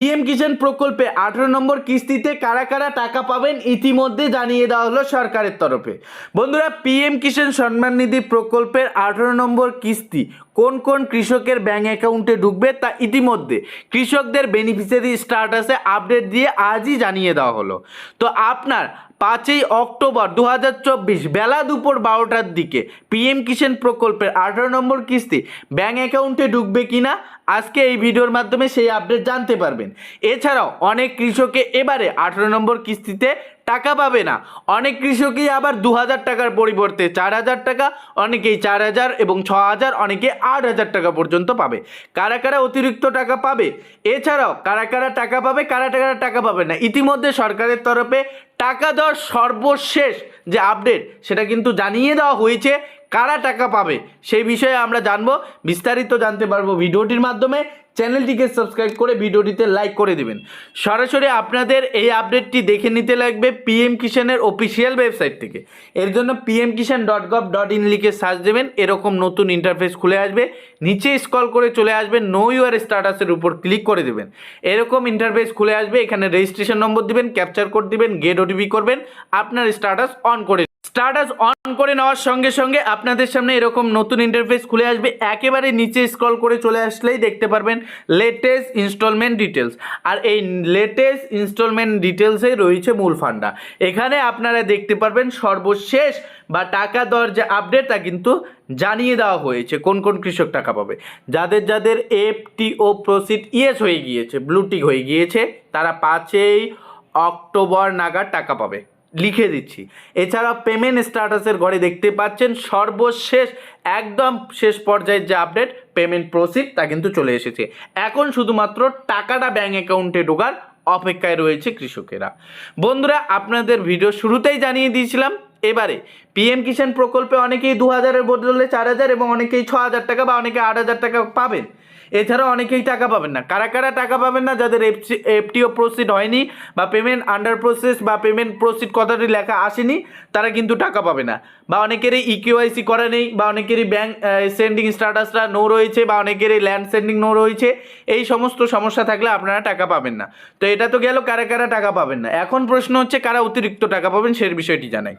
PM কিষাণ প্রকল্পে আঠেরো নম্বর কিস্তিতে কারা কারা টাকা পাবেন ইতিমধ্যে জানিয়ে দেওয়া হলো সরকারের তরফে। বন্ধুরা, পিএম কিষাণ সম্মান নিধি প্রকল্পের আঠেরো নম্বর কিস্তি কোন কোন কৃষকের ব্যাঙ্ক অ্যাকাউন্টে ঢুকবে তা ইতিমধ্যে কৃষকদের বেনিফিশিয়ারি স্ট্যাটাসে আপডেট দিয়ে আজই জানিয়ে দেওয়া হলো। তো আপনার পাঁচই অক্টোবর দু হাজার চব্বিশ বেলা দুপুর বারোটার দিকে পিএম কিষাণ প্রকল্পের আঠারো নম্বর কিস্তি ব্যাঙ্ক অ্যাকাউন্টে ঢুকবে কিনা আজকে এই ভিডিওর মাধ্যমে সেই আপডেট জানতে পারবেন। এছাড়াও অনেক কৃষকে এবারে আঠারো নম্বর কিস্তিতে টাকা পাবে না। অনেক কৃষকই আবার দু হাজার টাকার পরিবর্তে চার হাজার টাকা, অনেকেই চার হাজার এবং ছ হাজার অনেকে আট হাজার টাকা পর্যন্ত পাবে। কারা কারা অতিরিক্ত টাকা পাবে? এছাড়াও কারা কারা টাকা পাবে, কারা কারা টাকা পাবে না, ইতিমধ্যে সরকারের তরফে টাকা দেওয়ার সর্বশেষ যে আপডেট সেটা কিন্তু জানিয়ে দেওয়া হয়েছে। কারা টাকা পাবে? সেই বিষয়ে আমরা জানব, বিস্তারিত জানতে পারব ভিডিওটির মাধ্যমে। চ্যানেলটিকে সাবস্ক্রাইব করে ভিডিওটিতে লাইক করে দেবেন। সরাসরি আপনাদের এই আপডেটটি দেখে নিতে লাগবে পিএম কিষানের অফিসিয়াল ওয়েবসাইট থেকে। এর জন্য PM Kisan dot gov dot in লিখে সার্চ দেবেন, এরকম নতুন ইন্টারফেস খুলে আসবে। নিচে স্ক্রল করে চলে আসবে নো ইউর স্ট্যাটাসের উপর ক্লিক করে দেবেন। এরকম ইন্টারফেস খুলে আসবে, এখানে রেজিস্ট্রেশন নম্বর দিবেন ক্যাপচার কোড দিবেন গেট ওটিপি করবেন, আপনার স্ট্যাটাস অন করে স্ট্যাটাস অন করে নেওয়ার সঙ্গে সঙ্গে আপনাদের সামনে এরকম নতুন ইন্টারফেস খুলে আসবে। একেবারে নিচে স্ক্রল করে চলে আসলেই দেখতে পারবেন লেটেস্ট ইনস্টলমেন্ট ডিটেলস আর এই লেটেস্ট ইনস্টলমেন্ট ডিটেলসে রয়েছে মূল ফান্ডা। এখানে আপনারা দেখতে পারবেন সর্বশেষ বা টাকা দেওয়ার যে আপডেট তা কিন্তু জানিয়ে দেওয়া হয়েছে, কোন কোন কৃষক টাকা পাবে। যাদের যাদের এফটিও প্রসিড ইয়েস হয়ে গিয়েছে ব্লুটিক হয়ে গিয়েছে, তারা পাঁচই অক্টোবর নাগাদ টাকা পাবে। লিখে দিচ্ছি। এছাড়া পেমেন্ট স্ট্যাটাসের ঘরে দেখতে পাচ্ছেন সর্বশেষ, একদম শেষ পর্যায়ের যে আপডেট পেমেন্ট প্রসিড তা কিন্তু চলে এসেছে। এখন শুধুমাত্র টাকাটা ব্যাঙ্ক অ্যাকাউন্টে ঢোকার অপেক্ষায় রয়েছে কৃষকেরা। বন্ধুরা, আপনাদের ভিডিও শুরুতেই জানিয়ে দিয়েছিলাম, এবারে পিএম কিষাণ প্রকল্পে অনেকেই দু হাজারের বদলে চার হাজার এবং অনেকেই ছ হাজার টাকা বা অনেকে আট হাজার টাকা পাবেন। এছাড়াও অনেকেই টাকা পাবেন না। কারা কারা টাকা পাবেন না? যাদের এফটিও প্রসিড হয়নি বা পেমেন্ট আন্ডার প্রসেস বা পেমেন্ট প্রসিড কথাটি লেখা আসেনি, তারা কিন্তু টাকা পাবে না। বা অনেকেরই ইকিউআইসি করা নেই, বা অনেকেরই ব্যাংক সেন্ডিং স্ট্যাটাসটা নো রয়েছে, বা অনেকেরই ল্যান্ড সেন্ডিং নো রয়েছে, এই সমস্ত সমস্যা থাকলে আপনারা টাকা পাবেন না। তো এটা তো গেল, কারা কারা টাকা পাবেন না? এখন প্রশ্ন হচ্ছে, কারা অতিরিক্ত টাকা পাবেন সেই বিষয়টি জানাই।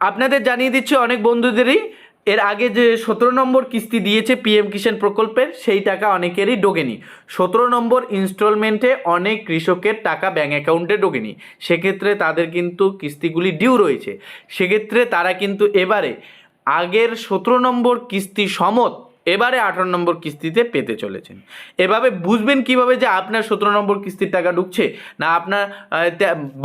আপনাদের জানিয়ে দিচ্ছি অনেক বন্ধুদেরই এর আগে যে সতেরো নম্বর কিস্তি দিয়েছে পিএম কিষাণ প্রকল্পের, সেই টাকা অনেকেরই ডোকেনি সতেরো নম্বর ইনস্টলমেন্টে অনেক কৃষকের টাকা ব্যাঙ্ক অ্যাকাউন্টে ডোকেনি সেক্ষেত্রে তাদের কিন্তু কিস্তিগুলি ডিউ রয়েছে। সেক্ষেত্রে তারা কিন্তু এবারে আগের সতেরো নম্বর কিস্তি সমত এবারে আঠারো নম্বর কিস্তিতে পেতে চলেছেন। এভাবে বুঝবেন কীভাবে যে আপনার সতেরো নম্বর কিস্তির টাকা ঢুকছে, না আপনার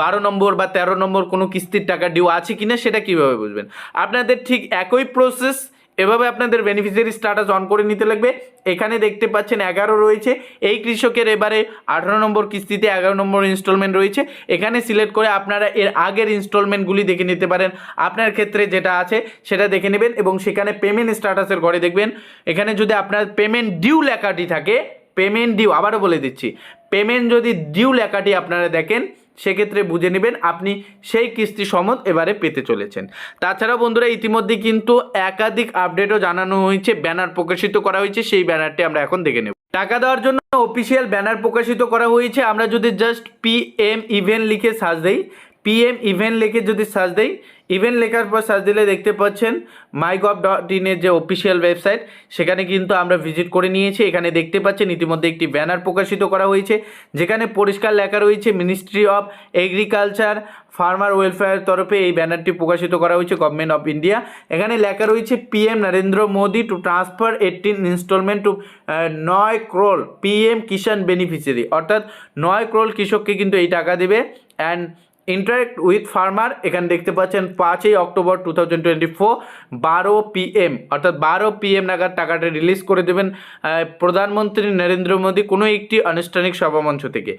বারো নম্বর বা তেরো নম্বর কোনো কিস্তির টাকা ডিউ আছে কিনা সেটা কীভাবে বুঝবেন? আপনাদের ঠিক একই প্রসেস এভাবে আপনাদের বেনিফিসিয়ারি স্ট্যাটাস অন করে নিতে লাগবে। এখানে দেখতে পাচ্ছেন এগারো রয়েছে। এই কৃষকের এবারে আঠারো নম্বর কিস্তিতে এগারো নম্বর ইনস্টলমেন্ট রয়েছে। এখানে সিলেক্ট করে আপনারা এর আগের ইনস্টলমেন্টগুলি দেখে নিতে পারেন। আপনার ক্ষেত্রে যেটা আছে সেটা দেখে নেবেন এবং সেখানে পেমেন্ট স্ট্যাটাসের ঘরে দেখবেন। এখানে যদি আপনার পেমেন্ট ডিউ লেখাটি থাকে পেমেন্ট ডিউ আবারও বলে দিচ্ছি। পেমেন্ট যদি ডিউ লেখাটি আপনারা দেখেন সেক্ষেত্রে বুঝে নেবেন আপনি সেই কিস্তি সমত এবারে পেতে চলেছেন। তাছাড়া বন্ধুরা, ইতিমধ্যে কিন্তু একাধিক আপডেটও জানানো হয়েছে, ব্যানার প্রকাশিত করা হয়েছে, সেই ব্যানারটি আমরা এখন দেখে নেব। টাকা দেওয়ার জন্য অফিসিয়াল ব্যানার প্রকাশিত করা হয়েছে। আমরা যদি জাস্ট পি এম ইভেন্ট লিখে সার্চ দিই পিএম ইভেন্ট লিখে যদি সার্চ দিই ইভেন্ট লেখার পর সার্চ দিলে দেখতে পাচ্ছেন মাইগভ ডট ইনের যে অফিসিয়াল ওয়েবসাইট সেখানে কিন্তু আমরা ভিজিট করে নিয়েছি। এখানে দেখতে পাচ্ছেন ইতিমধ্যে একটি ব্যানার প্রকাশিত করা হয়েছে, যেখানে পরিষ্কার লেখা রয়েছে ministry of agriculture farmer welfare তরফে এই ব্যানারটি প্রকাশিত করা হয়েছে গভর্নমেন্ট অফ ইন্ডিয়া এখানে লেখা রয়েছে PM Narendra Modi to transfer eighteen installment to নয় ক্রোল পিএম কিষাণ বেনিফিশিয়ারি অর্থাৎ নয় ক্রোল কৃষককে কিন্তু এই টাকা দেবে। অ্যান্ড ইন্টারেক্ট উইথ ফার্মার এখানে দেখতে পাচ্ছেন পাঁচই October two thousand twenty four বারো পিএম অর্থাৎ বারো পিএম নাগাদ টাকাটা রিলিজ করে দেবেন প্রধানমন্ত্রী নরেন্দ্র মোদী কোনো একটি আনুষ্ঠানিক সভামঞ্চ থেকে।